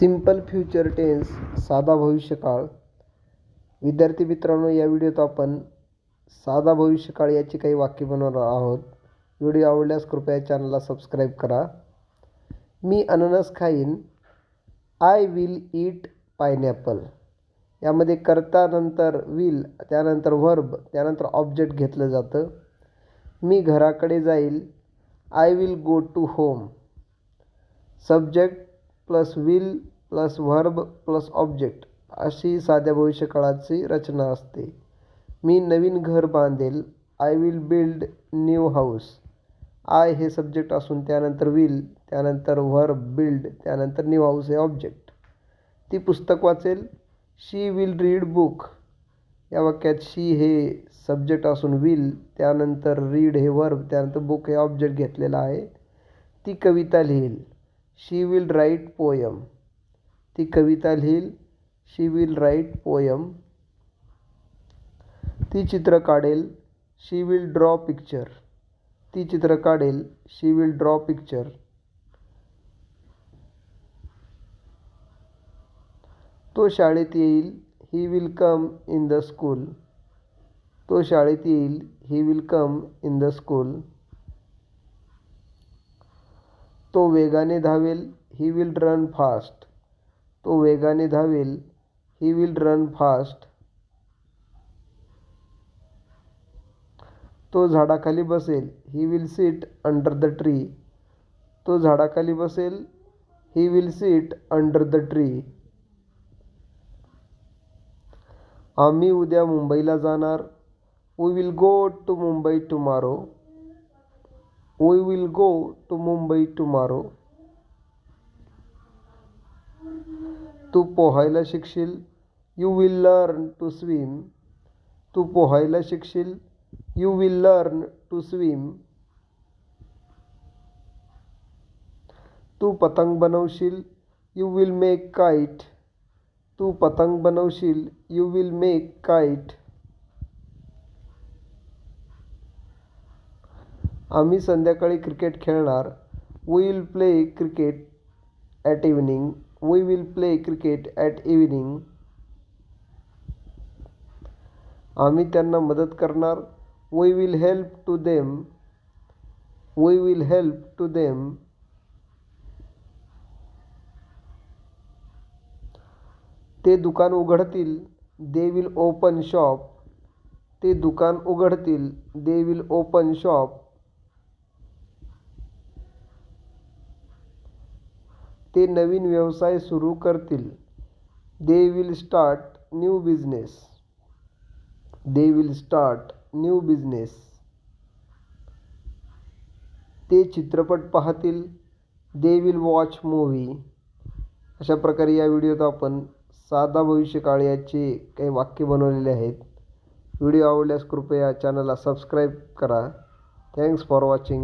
Simple future tense साधा भविष्यकाळ. विद्यार्थी मित्रांनो या व्हिडिओत आपण साधा भविष्यकाळ याची काही वाक्य बनवणार आहोत. व्हिडिओ आवडल्यास कृपया चॅनलला सबस्क्राईब करा. मी अननस खाईन. I will eat pineapple. यामध्ये कर्तानंतर विल त्यानंतर व्हर्ब त्यानंतर ऑब्जेक्ट घेतलं जातं. मी घराकडे जाईल. I will go to home. Subject plus will plus verb plus object अशी साध्या भविष्यकाळाची रचना असते. मी नवीन घर बांधेल. I will build new house I हे सब्जेक्ट असून त्यानंतर विल त्यानंतर व्हर्ब बिल्ड त्यानंतर न्यू हाऊस हे ऑब्जेक्ट ती पुस्तक वाचेल. शी विल रीड बुक या वाक्यात शी हे सब्जेक्ट असून विल त्यानंतर रीड हे वर्ब त्यानंतर बुक हे ऑब्जेक्ट घेतलेलं आहे. ती कविता लिहील. शी विल राईट पोयम ती कविता लिहील शी विल राईट पोयम ती चित्र काढेल शी विल ड्रॉ पिक्चर ती चित्र काढेल शी विल ड्रॉ पिक्चर तो शाळेत येईल he will come in the school तो शाळेत येईल he will come in the school तो वेगाने धावेल ही विल रन फास्ट तो वेगाने धावेल ही विल रन फास्ट तो झाडाखाली बसेल he will sit under the tree तो झाडाखाली बसेल he will sit under the tree आम्ही उद्या मुंबईला जाणार. We will go to Mumbai tomorrow we will go to Mumbai tomorrow. तू पोहायला शिकशील you will learn to swim तू पोहायला शिकशील you will learn to swim तू पतंग बनवशील यू विल मेक काईट तू पतंग बनवशील यू विल मेक काईट आम्ही संध्याकाळी क्रिकेट खेळणार. We will play cricket at evening we will play cricket at evening आम्ही त्यांना मदत करणार. We will help to them we will help to them ते दुकान उघडतील. दे विल ओपन शॉप ते दुकान उघडतील. दे विल ओपन शॉप ते नवीन व्यवसाय सुरू करतील. They will start new business they will start new business ते चित्रपट पाहतील. दे विल वॉच मूव्ही अशा प्रकारे या व्हिडिओत आपण साधा भविष्यकाळ याचे काही वाक्य बनवलेले आहेत. व्हिडिओ आवडल्यास कृपया चॅनलला सबस्क्राईब करा. Thanks for watching